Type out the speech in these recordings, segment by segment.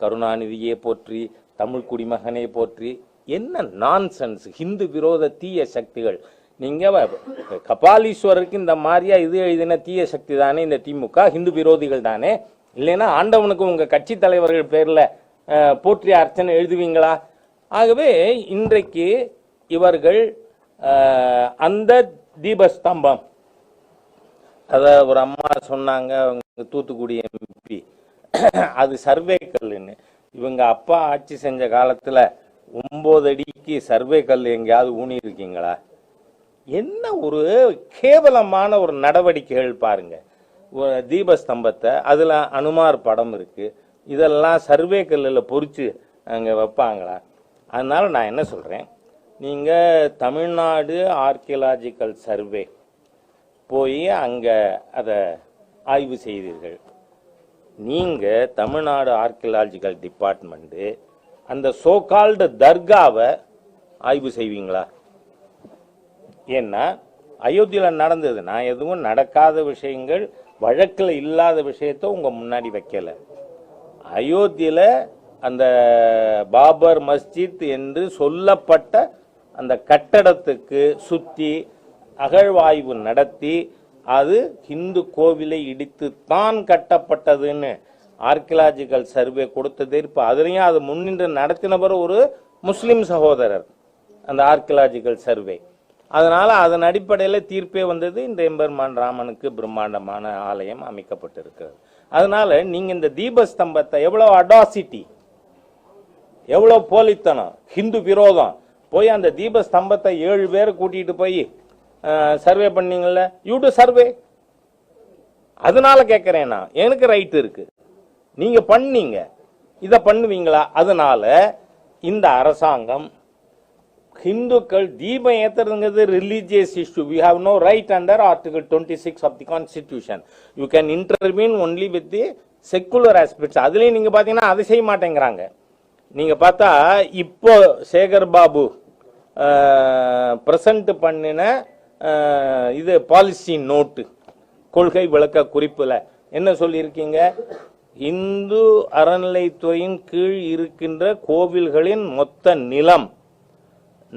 கருணாநிதியே போற்றி தமிழ் குடிமகனே போற்றி. என்ன நான்சென்ஸ் ஹிந்து விரோத தீய சக்திகள். நீங்க கபாலீஸ்வரருக்கு இந்த மாதிரியா இது எழுதின தீய சக்தி தானே இந்த திமுக ஹிந்து விரோதிகள் தானே? இல்லைன்னா ஆண்டவனுக்கு உங்க கட்சி தலைவர்கள் பேர்ல போற்றி அர்ச்சனை எழுதுவீங்களா? ஆகவே இன்றைக்கு இவர்கள் அந்த தீபஸ்தம்பம். அத ஒரு அம்மா சொன்னாங்க அவங்க தூத்துக்குடி அது சர்வே கல்லுன்னு. இவங்க அப்பா ஆட்சி செஞ்ச காலத்தில் ஒம்பது அடிக்கு சர்வே கல் எங்கேயாவது ஊனி இருக்கீங்களா என்ன ஒரு கேவலமான ஒரு நடவடிக்கைகள் பாருங்க. ஒரு தீபஸ்தம்பத்தை அதில் அனுமார் படம் இருக்குது இதெல்லாம் சர்வே கல்லில் பொறிச்சு அங்கே வைப்பாங்களா? அதனால் நான் என்ன சொல்கிறேன் நீங்கள் தமிழ்நாடு ஆர்கியலாஜிக்கல் சர்வே போய் அங்கே அதை ஆய்வு செய்தீர்கள். நீங்கள் தமிழ்நாடு ஆர்கியலாஜிக்கல் டிபார்ட்மெண்ட்டு அந்த சோகால்டு தர்காவை ஆய்வு செய்வீங்களா? ஏன்னா அயோத்தியில் நடந்ததுன்னா எதுவும் நடக்காத விஷயங்கள் வழக்கில் இல்லாத விஷயத்த உங்கள் முன்னாடி வைக்கலை. அயோத்தியில் அந்த பாபர் மஸ்ஜித் என்று சொல்லப்பட்ட அந்த கட்டடத்துக்கு சுற்றி அகழ்வாய்வு நடத்தி அது இந்து கோவிலை இடித்து தான் கட்டப்பட்டதுன்னு ஆர்கியலாஜிக்கல் சர்வே கொடுத்தது. இப்போ அதுலேயும் அது முன்னின்று நடத்தினவர் ஒரு முஸ்லீம் சகோதரர் அந்த ஆர்கியலாஜிக்கல் சர்வே அதனால் அதன் அடிப்படையில் தீர்ப்பே வந்தது. இந்த எம்பெருமான் ராமனுக்கு பிரம்மாண்டமான ஆலயம் அமைக்கப்பட்டிருக்கிறது. அதனால் நீங்கள் இந்த தீபஸ்தம்பத்தை எவ்வளோ அடாசிட்டி எவ்வளோ போலித்தனம் ஹிந்து விரோதம் போய் அந்த தீபஸ்தம்பத்தை ஏழு பேர் கூட்டிகிட்டு போய் சர்வே பண்ணீங்கல்ல? யூ டு சர்வே அதனால கேட்கிறேன் நான். எனக்கு ரைட் இருக்கு. நீங்க பண்ணீங்க. இதை பண்ணுவீங்களா? அதனால இந்த அரசாங்கம் ஹிந்துக்கள் தீபம் ஏத்துறதுங்கிறது religious issue we have no right under article twenty six of the constitution you can intervene only with the secular aspects அதுலேயும் நீங்க பார்த்தீங்கன்னா அதை செய்ய மாட்டேங்கிறாங்க. நீங்க பார்த்தா இப்போ சேகர் பாபு பிரசன்ட் பண்ணின இது பாலிசி நோட்டு கொள்கை விளக்க குறிப்பில். என்ன சொல்லியிருக்கீங்க? இந்து அறநிலைத்துறையின் கீழ் இருக்கின்ற கோவில்களின் மொத்த நிலம்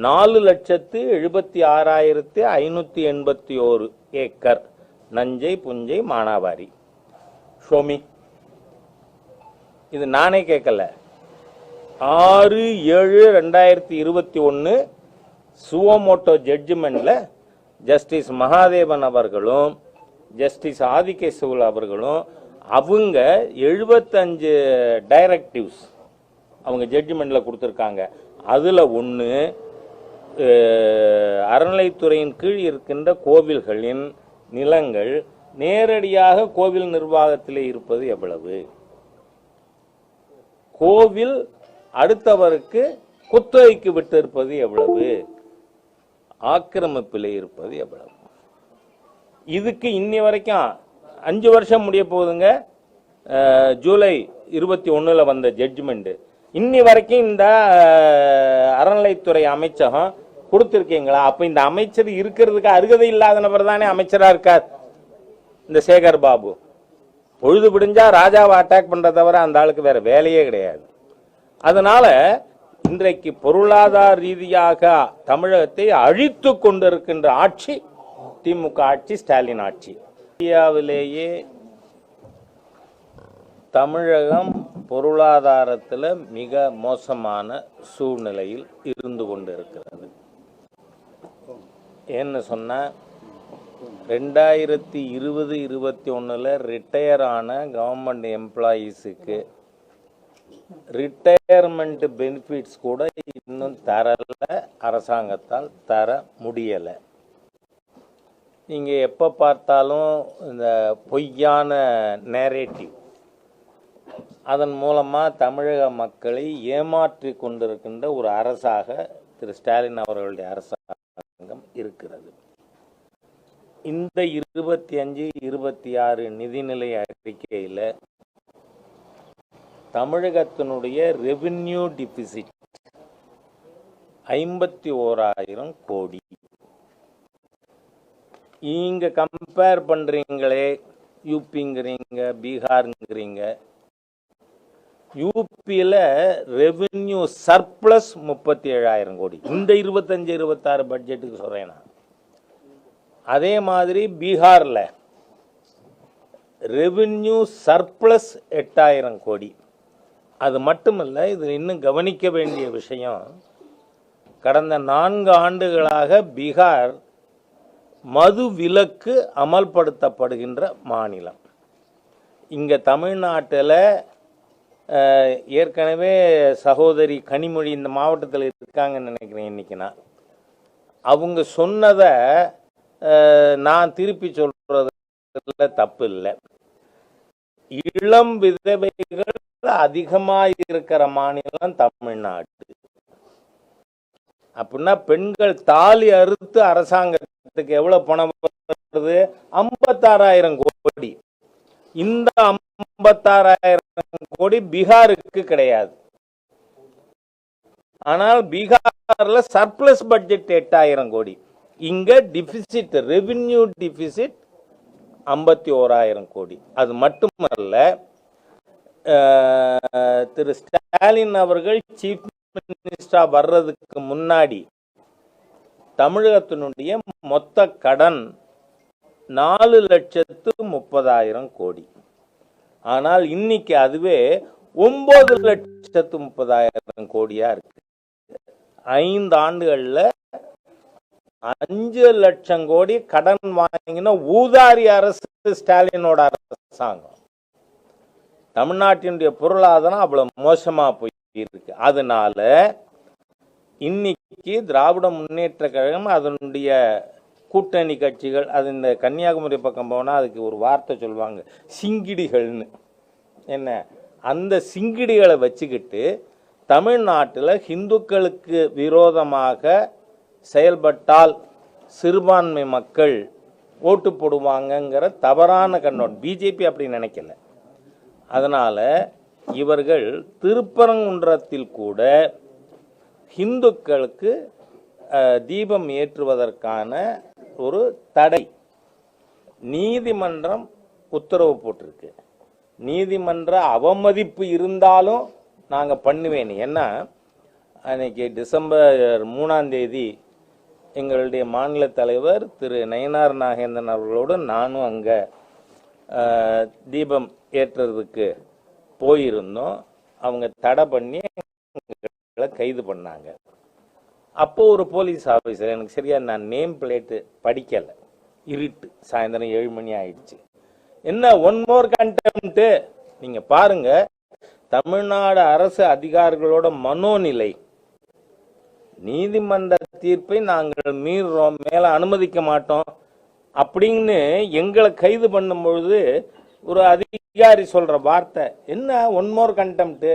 நாலு லட்சத்து எழுபத்தி ஆறாயிரத்தி ஐநூற்றி எண்பத்தி ஓரு ஏக்கர். நஞ்சை புஞ்சை மானாவாரி. ஷோமி இது நானே கேட்கல. ஆறு ஏழு ரெண்டாயிரத்தி இருபத்தி ஒன்று சுவமோட்டோ ஜட்ஜ்மெண்ட்டில் ஜஸ்டிஸ் மகாதேவன் அவர்களும் ஜஸ்டிஸ் ஆதிகேசவுல் அவர்களும் அவங்க எழுபத்தஞ்சு டைரக்டிவ்ஸ் அவங்க ஜட்ஜ்மெண்ட்டில் கொடுத்துருக்காங்க. அதில் ஒன்று அறநிலைத்துறையின் கீழ் இருக்கின்ற கோவில்களின் நிலங்கள் நேரடியாக கோவில் நிர்வாகத்தில் இருப்பது எவ்வளவு? கோவில் அடுத்தவருக்கு குத்தகைக்கு விட்டிருப்பது எவ்வளவு? ஆக்கிரமிப்பில் இருப்பது எவ்வளவு? இதுக்கு இன்னி வரைக்கும் அஞ்சு வருஷம் முடிய போகுதுங்க. ஜூலை இருபத்தி ஒன்றில் வந்த ஜட்ஜ்மெண்ட்டு இன்னி வரைக்கும் இந்த அறநிலைத்துறை அமைச்சகம் கொடுத்துருக்கீங்களா? அப்போ இந்த அமைச்சர் இருக்கிறதுக்கு அருகதை இல்லாத நபர் தானே அமைச்சராக இருக்கார் இந்த சேகர் பாபு. பொழுது பிடிஞ்சால் ராஜாவை அட்டாக் பண்ணுறத தவிர அந்த ஆளுக்கு வேற வேலையே கிடையாது. அதனால இன்றைக்கு பொருளாதார ரீதியாக தமிழகத்தை அழித்து கொண்டிருக்கின்ற ஆட்சி திமுக ஆட்சி ஸ்டாலின் ஆட்சி. இந்தியாவிலேயே தமிழகம் பொருளாதாரத்தில் மிக மோசமான சூழ்நிலையில் இருந்து கொண்டிருக்கிறது. ஏன்னு சொன்ன ரெண்டாயிரத்தி இருபது இருபத்தி ஒன்றில் ரிட்டையர் ஆன கவர்மெண்ட் எம்ப்ளாயீஸுக்கு ரிட்டையர்மெண்ட் பெனிஃபிட்ஸ் கூட இன்னும் தரல. அரசாங்கத்தால் தர முடியலை. நீங்கள் எப்போ பார்த்தாலும் இந்த பொய்யான நேரேட்டிவ் அதன் மூலமாக தமிழக மக்களை ஏமாற்றி கொண்டிருக்கின்ற ஒரு அரசாக திரு ஸ்டாலின் அவர்களுடைய அரசாங்கம் இருக்கிறது. இந்த இருபத்தி அஞ்சு இருபத்தி ஆறு நிதிநிலை அறிக்கையில் தமிழகத்தினுடைய ரெவின்யூ டிபிசிட் ஐம்பத்தி ஓராயிரம் கோடி. இங்கே கம்பேர் பண்ணுறீங்களே யூபிங்கிறீங்க பீகார்ங்கிறீங்க. யூபியில் ரெவென்யூ சர்ப்ளஸ் முப்பத்தி ஏழாயிரம் கோடி. இந்த இருபத்தஞ்சு இருபத்தாறு பட்ஜெட்டுக்கு சொல்கிறேன் நான். அதே மாதிரி பீகாரில் ரெவென்யூ சர்ப்ளஸ் எட்டாயிரம் கோடி. அது மட்டுமல்ல இது இன்னும் கவனிக்க வேண்டிய விஷயம் கடந்த நான்கு ஆண்டுகளாக பீகார் மது விலக்கு அமல்படுத்தப்படுகின்ற மாநிலம். இங்கே தமிழ்நாட்டில் ஏற்கனவே சகோதரி கனிமொழி இந்த மாவட்டத்தில் இருக்காங்கன்னு நினைக்கிறேன் இன்னைக்கு நான். அவங்க சொன்னதை நான் திருப்பி சொல்கிறதுல தப்பு இல்லை. இளம் விதவைகள் அதிகமாக இருக்கிற மாநிலம் தமிழ்நாடு. அப்படின்னா பெண்கள் தாலி அறுத்து அரசாங்கத்துக்கு எவ்வளவு பணம் வருது? ஐம்பத்தாறாயிரம் கோடி. இந்த ஐம்பத்தாறாயிரம் கோடி பீகாருக்கு கிடையாது. ஆனால் பீகார்ல சர்ப்ளஸ் பட்ஜெட் எட்டாயிரம் கோடி. இங்க டிபிசிட் ரெவின்யூ டிபிசிட் ஐம்பத்தி ஓராயிரம் கோடி. அது மட்டுமல்ல திரு ஸ்டாலின் அவர்கள் சீஃப் மினிஸ்டரா வர்றதுக்கு முன்னாடி தமிழகத்தினுடைய மொத்த கடன் நாலு லட்சத்து முப்பதாயிரம் கோடி. ஆனால் இன்னைக்கு அதுவே ஒன்பது லட்சத்து முப்பதாயிரம் கோடியா இருக்கு. ஐந்து ஆண்டுகள்ல அஞ்சு லட்சம் கோடி கடன் வாங்கின ஊதாரி அரசு ஸ்டாலினோட அரசாங்கம். தமிழ்நாட்டினுடைய பொருளாதாரம் அவ்வளோ மோசமாக போயிருக்கு. அதனால இன்னைக்கு திராவிட முன்னேற்ற கழகம் அதனுடைய கூட்டணி கட்சிகள் அது இந்த கன்னியாகுமரி பக்கம் போனால் அதுக்கு ஒரு வார்த்தை சொல்லுவாங்க சிங்கிடிகள்னு. என்ன? அந்த சிங்கிடிகளை வச்சுக்கிட்டு தமிழ்நாட்டில் ஹிந்துக்களுக்கு விரோதமாக செயல்பட்டால் சிறுபான்மை மக்கள் ஓட்டு போடுவாங்கங்கிற தவறான கண்ணோட்டம். பிஜேபி அப்படி நினைக்கல. அதனால் இவர்கள் திருப்பரங்குன்றத்தில் கூட ஹிந்துக்களுக்கு தீபம் ஏற்றுவதற்கான ஒரு தடை. நீதிமன்றம் உத்தரவு போட்டிருக்கு. நீதிமன்ற அவமதிப்பு இருந்தாலும் நாங்கள் பண்ணுவேன். ஏன்னா அன்னைக்கு டிசம்பர் மூணாம் தேதி எங்களுடைய மாநில தலைவர் திரு நயனார் நாகேந்திரன் அவர்களோடு நானும் அங்கே தீபம் ஏற்றுறதுக்கு போயிருந்தோம். அவங்க தடை பண்ணி எங்களை கைது பண்ணாங்க. அப்போ ஒரு போலீஸ் ஆஃபீஸர் எனக்கு சரியா நான் நேம் பிளேட்டு படிக்கலை. இருட்டு. சாயந்தரம் ஏழு மணி ஆயிடுச்சு. என்ன ஒன் மோர் கண்டெம்ட்டு நீங்க பாருங்க. தமிழ்நாடு அரசு அதிகாரிகளோட மனோநிலை. நீதிமன்ற தீர்ப்பை நாங்கள் மீறுறோம். மேல அனுமதிக்க மாட்டோம். அப்படின்னு எங்களை கைது பண்ணும் பொழுது ஒரு அதிகாரி சொல்ற வார்த்தை என்ன ஒன் மோர் கண்டெம்ட்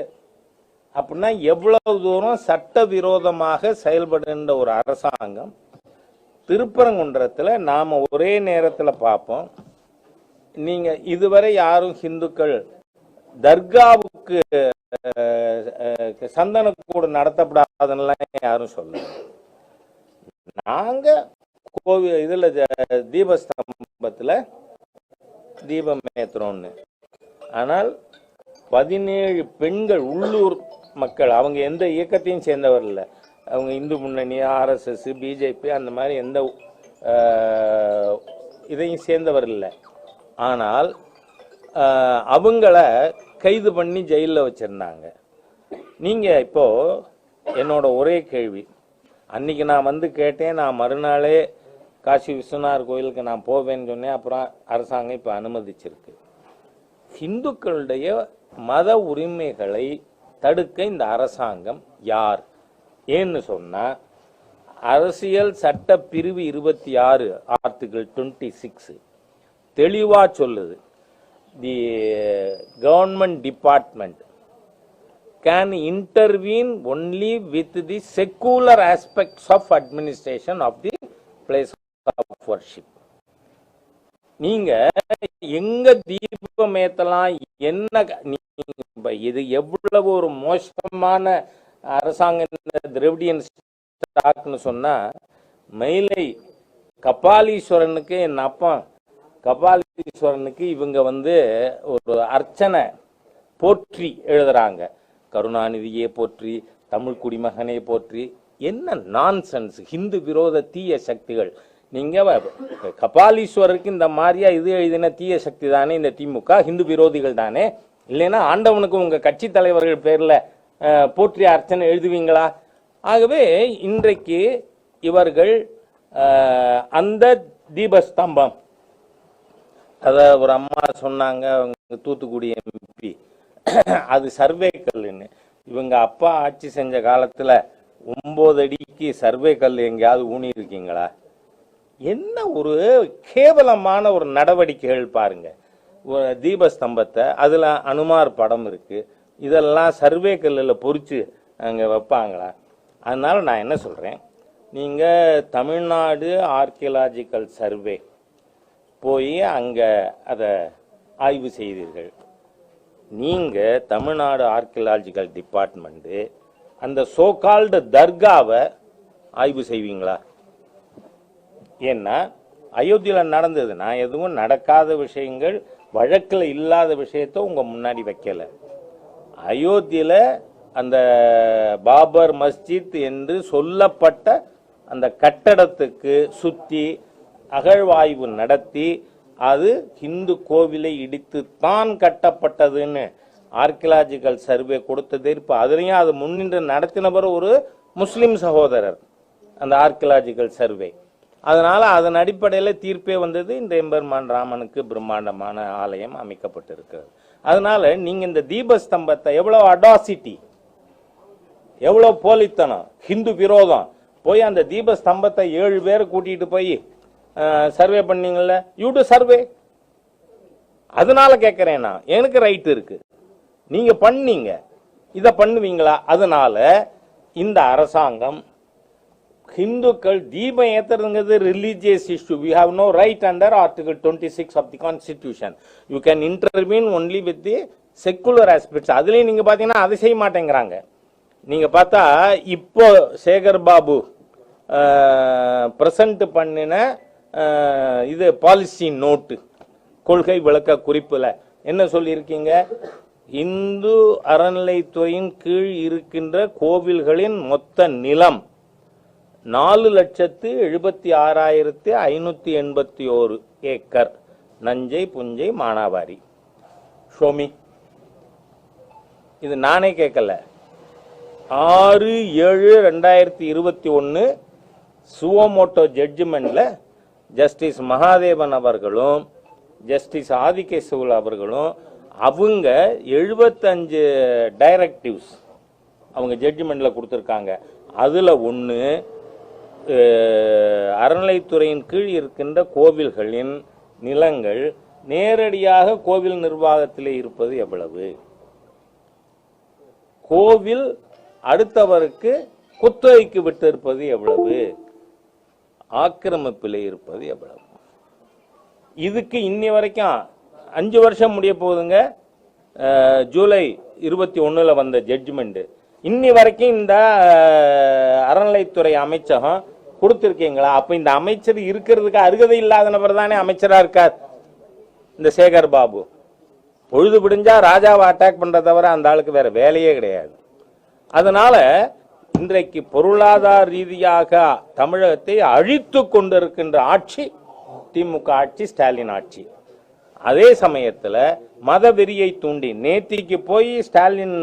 அப்படின்னா எவ்வளவு தூரம் சட்டவிரோதமாக செயல்படுகின்ற ஒரு அரசாங்கம் திருப்பரங்குன்றத்துல நாம ஒரே நேரத்துல பார்ப்போம். நீங்க இதுவரை யாரும் ஹிந்துக்கள் தர்காவுக்கு அஹ், சந்தனக்கூடு நடத்தப்படாதுன்னெல்லாம் யாரும் சொல்ல நாங்க கோவில் இதுல தீபஸ்தம்பத்தில் தீபஸ்தம்பத்துல தீபம் ஏத்துறோம்னு. ஆனால் பதினேழு பெண்கள் உள்ளூர் மக்கள் அவங்க எந்த இயக்கத்தையும் சேர்ந்தவர் இல்லை. அவங்க இந்து முன்னணி ஆர்எஸ்எஸ் பிஜேபி அந்த மாதிரி எந்த இதையும் சேர்ந்தவர் இல்லை. ஆனால் அவங்கள கைது பண்ணி ஜெயிலில் வச்சுருந்தாங்க. நீங்கள் இப்போது என்னோட ஒரே கேள்வி. அன்றைக்கி நான் வந்து கேட்டேன் நான் மறுநாளே காசி விஸ்வநாதர் கோயிலுக்கு நான் போவேன்னு சொன்னேன் அப்புறம் அரசாங்கம் இப்போ அனுமதிச்சிருக்கு. இந்துக்களுடைய மத உரிமைகளை தடுக்க இந்த அரசாங்கம் யார்? ஏன்னு சொன்னால் அரசியல் சட்ட பிரிவு இருபத்தி ஆறு ஆர்டிகிள் டுவெண்ட்டி சிக்ஸ். தெளிவாக சொல்லுது. The government department can intervene only with the secular aspects of administration of the place of worship நீங்க எங்க தீபம் ஏத்தலாம் என்ன நீ- இது எவ்வளவு ஒரு மோசமான அரசாங்கம் இந்த திரவிடியன் ஸ்டாக்னு சொன்னா மயிலை கபாலீஸ்வரனுக்கு என் அப்பா கபாலீஸ்வரனுக்கு இவங்க வந்து ஒரு அர்ச்சனை போற்றி எழுதுறாங்க. கருணாநிதியே போற்றி தமிழ் குடிமகனே போற்றி என்ன நான்சென்ஸ் ஹிந்து விரோத தீய சக்திகள். நீங்கள் கபாலீஸ்வரருக்கு இந்த மாதிரியா இது எழுதின தீய சக்தி தானே இந்த திமுக ஹிந்து விரோதிகள் தானே? இல்லைன்னா ஆண்டவனுக்கு உங்கள் கட்சி தலைவர்கள் பேரில் போற்றி அர்ச்சனை எழுதுவீங்களா? ஆகவே இன்றைக்கு இவர்கள் அந்த தீபஸ்தம்பம். அதை ஒரு அம்மா சொன்னாங்க அவங்க தூத்துக்குடி எம்பி அது சர்வே கல்லுன்னு இவங்க அப்பா ஆட்சி செஞ்ச காலத்தில் ஒம்பது அடிக்கு சர்வே கல் எங்கேயாவது ஊனி இருக்கீங்களா என்ன ஒரு கேவலமான ஒரு நடவடிக்கைகள் பாருங்க. ஒரு தீபஸ்தம்பத்தை அதில் அனுமார் படம் இருக்குது இதெல்லாம் சர்வே கல்லில் பொறிச்சு அங்கே வைப்பாங்களா? அதனால் நான் என்ன சொல்கிறேன் நீங்கள் தமிழ்நாடு ஆர்கியலாஜிக்கல் சர்வே போய் அங்கே அதை ஆய்வு செய்தீர்கள். நீங்கள் தமிழ்நாடு ஆர்கியலாஜிக்கல் டிபார்ட்மெண்ட்டு அந்த சோகால்டு தர்காவை ஆய்வு செய்வீங்களா? ஏன்னா அயோத்தியில் நடந்ததுன்னா எதுவும் நடக்காத விஷயங்கள் வழக்கில் இல்லாத விஷயத்த உங்கள் முன்னாடி வைக்கல. அயோத்தியில் அந்த பாபர் மஸ்ஜித் என்று சொல்லப்பட்ட அந்த கட்டடத்துக்கு சுற்றி அகழ்வாய்வு நடத்தி அது இந்து கோவிலை இடித்து தான் கட்டப்பட்டதுன்னு ஆர்கியலாஜிக்கல் சர்வே கொடுத்தது இப்போ அதுலேயும் அது முன்னின்று நடத்தினவர் ஒரு முஸ்லீம் சகோதரர் அந்த ஆர்கியலாஜிக்கல் சர்வே அதனால் அதன் அடிப்படையில் தீர்ப்பே வந்தது இந்த எம்பெருமான் ராமனுக்கு பிரம்மாண்டமான ஆலயம் அமைக்கப்பட்டிருக்கிறது. அதனால் நீங்கள் இந்த தீபஸ்தம்பத்தை எவ்வளோ அடாசிட்டி எவ்வளோ போலித்தனம் ஹிந்து விரோதம் போய் அந்த தீபஸ்தம்பத்தை ஏழு பேரை கூட்டிகிட்டு போய் சர்வே பண்ணீங்கள யூ டு சர்வே அதனால கேட்குறேன் நான். எனக்கு ரைட் இருக்கு. நீங்கள் பண்ணீங்க. இதை பண்ணுவீங்களா? அதனால இந்த அரசாங்கம் ஹிந்துக்கள் தீபம் ஏத்துறதுங்கிறது religious issue we have no right under article twenty six of the constitution you can intervene only with the secular aspects அதுலேயும் நீங்கள் பார்த்தீங்கன்னா அதை செய்ய மாட்டேங்கிறாங்க. நீங்கள் பார்த்தா இப்போ சேகர் பாபு ப்ரெசண்ட் பண்ணின இது பாலிசி நோட்டு கொள்கை விளக்க குறிப்பில். என்ன சொல்லியிருக்கீங்க? இந்து அறநிலைத்துறையின் கீழ் இருக்கின்ற கோவில்களின் மொத்த நிலம் நாலு லட்சத்து எழுபத்தி ஆறாயிரத்தி ஐநூற்றி எண்பத்தி ஓரு ஏக்கர் நஞ்சை புஞ்சை மானாவாரி. ஷோமி இது நானே கேட்கல. ஆறு ஏழு ரெண்டாயிரத்தி இருபத்தி ஒன்று சுவமோட்டோ ஜட்ஜ்மெண்ட்டில் ஜஸ்டிஸ் மகாதேவன் அவர்களும் ஜஸ்டிஸ் ஆதிகேசவுல் அவர்களும் அவங்க எழுபத்தஞ்சு டைரக்டிவ்ஸ் அவங்க ஜட்ஜ்மெண்ட்டில் கொடுத்துருக்காங்க. அதில் ஒன்று அறநிலைத்துறையின் கீழ் இருக்கின்ற கோவில்களின் நிலங்கள் நேரடியாக கோவில் நிர்வாகத்திலே இருப்பது எவ்வளவு? கோவில் அடுத்தவருக்கு குத்தகைக்கு விட்டிருப்பது எவ்வளவு? ஆக்கிரமிப்பில் இருப்பது எவ்வளவு? இதுக்கு இன்னி வரைக்கும் அஞ்சு வருஷம் முடிய போகுதுங்க. ஜூலை இருபத்தி ஒன்றில் வந்த ஜட்ஜ்மெண்ட்டு இன்னி வரைக்கும் இந்த அறநிலைத்துறை அமைச்சகம் கொடுத்துருக்கீங்களா? அப்போ இந்த அமைச்சர் இருக்கிறதுக்கு அருகதை இல்லாத நபர் தானே அமைச்சராக இருக்கார். இந்த சேகர் பாபு. பொழுது பிடிஞ்சா ராஜாவை அட்டாக் பண்ணுறத தவிர அந்த ஆளுக்கு வேற வேலையே கிடையாது. அதனால இன்றைக்கு பொருளாதார ரீதியாக தமிழகத்தை அழித்து கொண்டிருக்கின்ற ஆட்சி திமுக ஆட்சி ஸ்டாலின் ஆட்சி. அதே சமயத்தில் மத வெறியை தூண்டி நேத்திக்கு போய் ஸ்டாலின்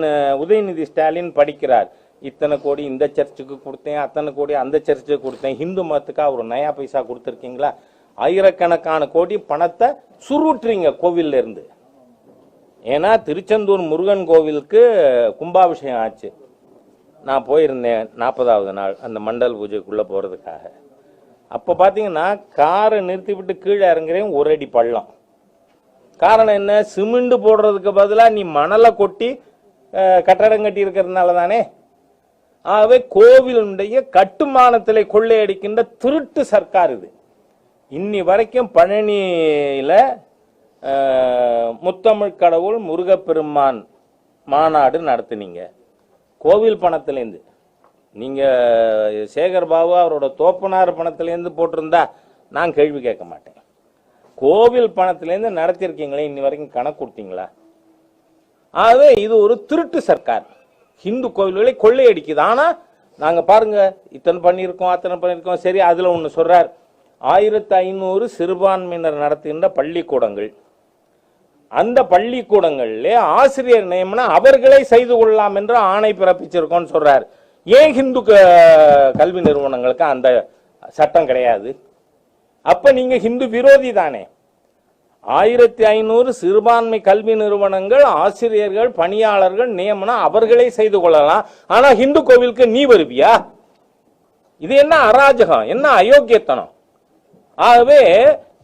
உதயநிதி ஸ்டாலின் படிக்கிறார். இத்தனை கோடி இந்த சர்ச்சுக்கு கொடுத்தேன் அத்தனை கோடி அந்த சர்ச்சுக்கு கொடுத்தேன். ஹிந்து மதத்துக்கா ஒரு நயா பைசா கொடுத்துருக்கீங்களா? ஆயிரக்கணக்கான கோடி பணத்தை சுருட்டுறீங்க கோவில்ல இருந்து. ஏன்னா திருச்செந்தூர் முருகன் கோவிலுக்கு கும்பாபிஷேகம் ஆச்சு. நான் போயிருந்தேன் நாற்பதாவது நாள் அந்த மண்டல் பூஜைக்குள்ளே போகிறதுக்காக அப்போ பார்த்தீங்கன்னா காரை நிறுத்தி விட்டு கீழே இறங்குறேன் ஒரு அடி பள்ளம். காரணம் என்ன? சிமெண்ட் போடுறதுக்கு பதிலாக நீ மணலை கொட்டி கட்டடம் கட்டி இருக்கிறதுனால தானே ஆகவே கோவிலுடைய கட்டுமானத்திலே கொள்ளையடிக்கின்ற திருட்டு சர்க்கார் இது. இன்னி வரைக்கும் பழனியில் முத்தமிழ் கடவுள் முருகப்பெருமான் மாநாடு நடத்துனீங்க. கோவில் பணத்திலேருந்து நீங்கள் சேகர் பாபு அவரோட தோப்பனார் பணத்திலேருந்து போட்டிருந்தா நான் கேள்வி கேட்க மாட்டேன். கோவில் பணத்திலேருந்து நடத்தியிருக்கீங்களே இன்னி வரைக்கும் கணக்கு கொடுத்தீங்களா? ஆகவே இது ஒரு திருட்டு சர்க்கார். ஹிந்து கோவில்களை கொள்ளையடிக்குது. ஆனால் நாங்கள் பாருங்க இத்தனை பண்ணியிருக்கோம் அத்தனை பண்ணியிருக்கோம். சரி அதில் ஒன்று சொல்கிறார் ஆயிரத்தி ஐநூறு சிறுபான்மையினர் நடத்துகின்ற பள்ளிக்கூடங்கள். அந்த பள்ளிக்கூடங்களில் ஆசிரியர் நியமனம் அவர்களே செய்து கொள்ளலாம் என்று ஆணை பிறப்பிச்சிருக்கோம்னு சொல்கிறார் ஏன் ஹிந்து க- கல்வி நிறுவனங்களுக்கு அந்த சட்டம் கிடையாது? அப்போ நீங்கள் ஹிந்து விரோதி தானே? ஆயிரத்தி ஐநூறு சிறுபான்மை கல்வி நிறுவனங்கள் ஆசிரியர்கள் பணியாளர்கள் நியமனம் அவர்களே செய்து கொள்ளலாம். ஆனா ஹிந்து கோவிலுக்கு நீ வருவியா? இது என்ன அராஜகம்? என்ன அயோக்கியத்தனம்? ஆகவே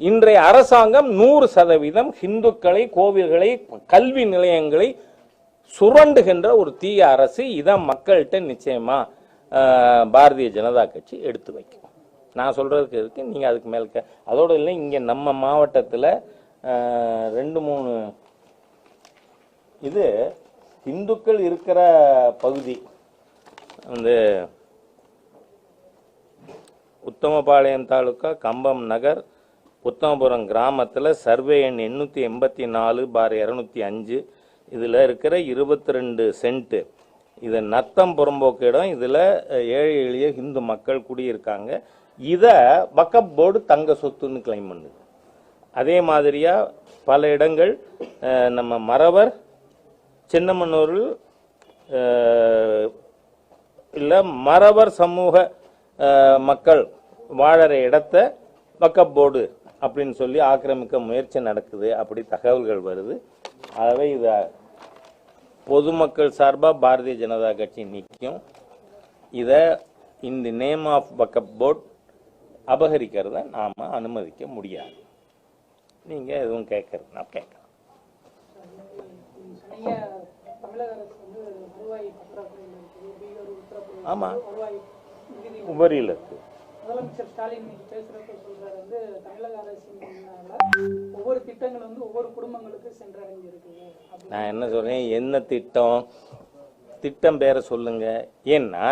இன்றைய அரசாங்கம் நூறு சதவீதம் ஹிந்துக்களை கோவில்களை கல்வி நிலையங்களை சுரண்டுகின்ற ஒரு தீய அரசு இதை மக்கள்கிட்ட நிச்சயமா பாரதிய ஜனதா கட்சி எடுத்து வைக்கும். நான் சொல்றதுக்கு இருக்கு நீங்க அதுக்கு மேலே அதோடு இல்லை இங்கே நம்ம மாவட்டத்தில் ரெண்டு மூணு. இது இந்துக்கள் இருக்கிற பகுதி. வந்து உத்தமபாளையம் தாலுக்கா கம்பம் நகர் உத்தமபுரம் கிராமத்தில் சர்வே எண் எண்ணூற்றி எண்பத்தி நாலு பார் இரநூத்தி அஞ்சு. இதில் இருக்கிற இருபத்தி ரெண்டு சென்ட்டு. இது நத்தம் புறம்போக்கு இடம். இதில் ஏழை எளிய இந்து மக்கள் குடியிருக்காங்க. இதை வக்கப் போர்டு தங்க சொத்துன்னு கிளைம் பண்ணுது. அதே மாதிரியாக பல இடங்கள் நம்ம மறவர் சின்னமனூரில் இல்லை மறவர் சமூக மக்கள் வாழற இடத்த வக்கப் போர்டு அப்படின்னு சொல்லி ஆக்கிரமிக்க முயற்சி நடக்குது. அப்படி தகவல்கள் வருது. ஆகவே இதை பொதுமக்கள் சார்பாக பாரதிய ஜனதா கட்சி நிற்கும். இதை in the name of Waqf board அபகரிக்கிறத நாம் அனுமதிக்க முடியாது. நீங்க எதுவும் கேட்கறதுனா கேட்கலாம் ஐயா, தமிழக அரசு வந்து வருவாய் பற்றாக்குறையில் இருக்குது. பீகார் உத்தரப்பிரதேசம் ஆமா. வருவாய் மிகுதி உபரியில் இருக்கு. முதலமைச்சர் ஸ்டாலின் இன்னைக்கு பேசுறப்ப சொல்றாரு வந்து தமிழக அரசினால ஒவ்வொரு திட்டங்கள் வந்து ஒவ்வொரு குடும்பங்களுக்கு சென்றடைஞ்சு இருக்குது அப்படி நான் என்ன சொல்றேன் என்ன திட்டம்? திட்டம் பேரை சொல்லுங்க. ஏன்னா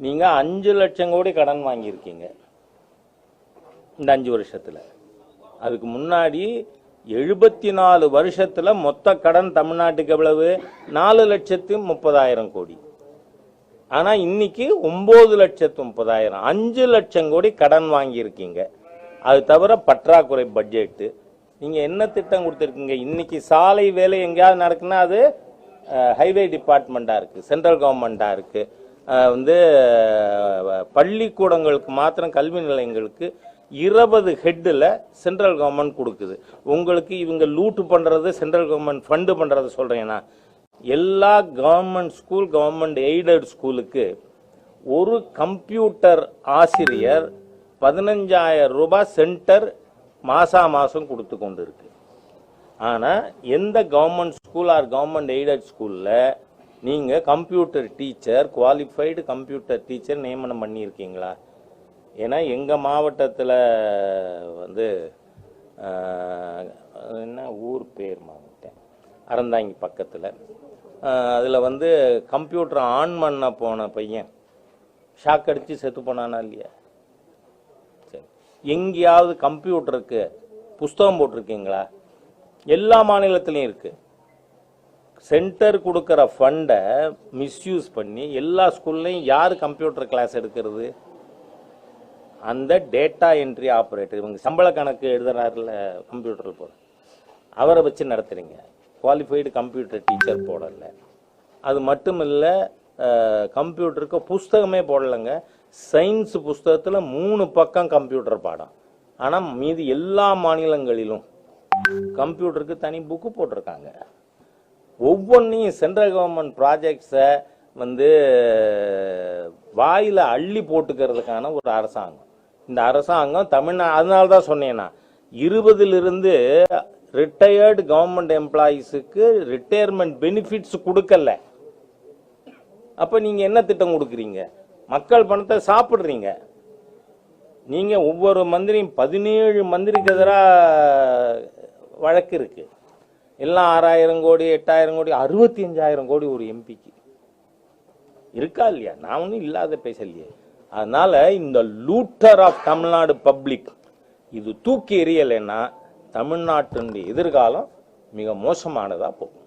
நீங்க அஞ்சு லட்சம் கோடி கடன் வாங்கியிருக்கீங்க இந்த அஞ்சு வருஷத்துல. அதுக்கு முன்னாடி எழுபத்தி நாலு வருஷத்தில் மொத்த கடன் தமிழ்நாட்டுக்கு எவ்வளவு? நாலு லட்சத்து முப்பதாயிரம் கோடி. ஆனால் இன்னைக்கு ஒம்பது லட்சத்து முப்பதாயிரம். அஞ்சு லட்சம் கோடி கடன் வாங்கியிருக்கீங்க. அது தவிர பற்றாக்குறை பட்ஜெட்டு. நீங்கள் என்ன திட்டம் கொடுத்துருக்கீங்க? இன்னைக்கு சாலை வேலை எங்கேயாவது நடக்குன்னா அது ஹைவே டிபார்ட்மெண்ட்டாக இருக்குது சென்ட்ரல் கவர்மெண்ட்டாக இருக்குது வந்து பள்ளிக்கூடங்களுக்கு மாத்திரம் கல்வி நிலையங்களுக்கு இருபது ஹெட்டில் சென்ட்ரல் கவர்மெண்ட் கொடுக்குது. உங்களுக்கு இவங்க லூட்டு பண்ணுறது சென்ட்ரல் கவர்மெண்ட் ஃபண்டு பண்ணுறது சொல்கிறீங்கன்னா எல்லா கவர்மெண்ட் ஸ்கூல் கவர்மெண்ட் எய்டட் ஸ்கூலுக்கு ஒரு கம்ப்யூட்டர் ஆசிரியர் பதினஞ்சாயிரம் ரூபாய் சென்டர் மாசா மாதம் கொடுத்து கொண்டு இருக்கு ஆனால் எந்த government school or government aided ஸ்கூலில் நீங்கள் computer teacher qualified computer teacher நியமனம் பண்ணியிருக்கீங்களா? ஏன்னா எங்கள் மாவட்டத்தில் வந்து என்ன ஊர் பேர் மாவட்டம் அறந்தாங்கி பக்கத்தில். அதில் வந்து கம்ப்யூட்டர் ஆன் பண்ண போன பையன். ஷாக் அடித்து செத்து போனானா இல்லையா? சரி. எங்கேயாவது கம்ப்யூட்டருக்கு புஸ்தகம் போட்டிருக்கீங்களா? எல்லா மாநிலத்திலையும் இருக்குது சென்டர் கொடுக்குற ஃபண்டை மிஸ்யூஸ் பண்ணி எல்லா ஸ்கூல்லையும் யார் கம்ப்யூட்டர் கிளாஸ் எடுக்கிறது? அந்த டேட்டா என்ட்ரி ஆப்ரேட்டர் இவங்க சம்பள கணக்கு எழுதுறாருல கம்ப்யூட்டரில் போகிற அவரை வச்சு நடத்துகிறீங்க குவாலிஃபைடு கம்ப்யூட்டர் டீச்சர் போடல. அது மட்டும் இல்லை கம்ப்யூட்டருக்கு புஸ்தகமே போடலைங்க. சயின்ஸ் புஸ்தகத்தில் மூணு பக்கம் கம்ப்யூட்டர் பாடம். ஆனால் மீதி எல்லா மாநிலங்களிலும் கம்ப்யூட்டருக்கு தனி புக்கு போட்டிருக்காங்க. ஒவ்வொன்றையும் சென்ட்ரல் கவர்மெண்ட் ப்ராஜெக்ட்ஸை வந்து வாயில் அள்ளி போட்டுக்கிறதுக்கான ஒரு அரசாங்கம். இந்த அரசாங்கம் தமிழ்நா அதனால தான் சொன்னேன்னா இருபதிலிருந்து ரிட்டையர்டு கவர்மெண்ட் எம்ப்ளாயீஸுக்கு ரிட்டையர்மெண்ட் பெனிஃபிட்ஸ் கொடுக்கல. அப்போ நீங்கள் என்ன திட்டம் கொடுக்குறீங்க? மக்கள் பணத்தை சாப்பிட்றீங்க. நீங்கள் ஒவ்வொரு மந்திரியும் பதினேழு மந்திரிக்கு எதிராக வழக்கு இருக்குது எல்லாம் ஆறாயிரம் கோடி எட்டாயிரம் கோடி அறுபத்தி அஞ்சாயிரம் கோடி ஒரு எம்பிக்கு இருக்கா இல்லையா? நான் ஒன்றும் இல்லாத பேசலையே. அதனால் இந்த லூட்டர் ஆஃப் தமிழ்நாடு பப்ளிக் இது தூக்கி எறியலைன்னா தமிழ்நாட்டினுடைய எதிர்காலம் மிக மோசமானதாக போகும்.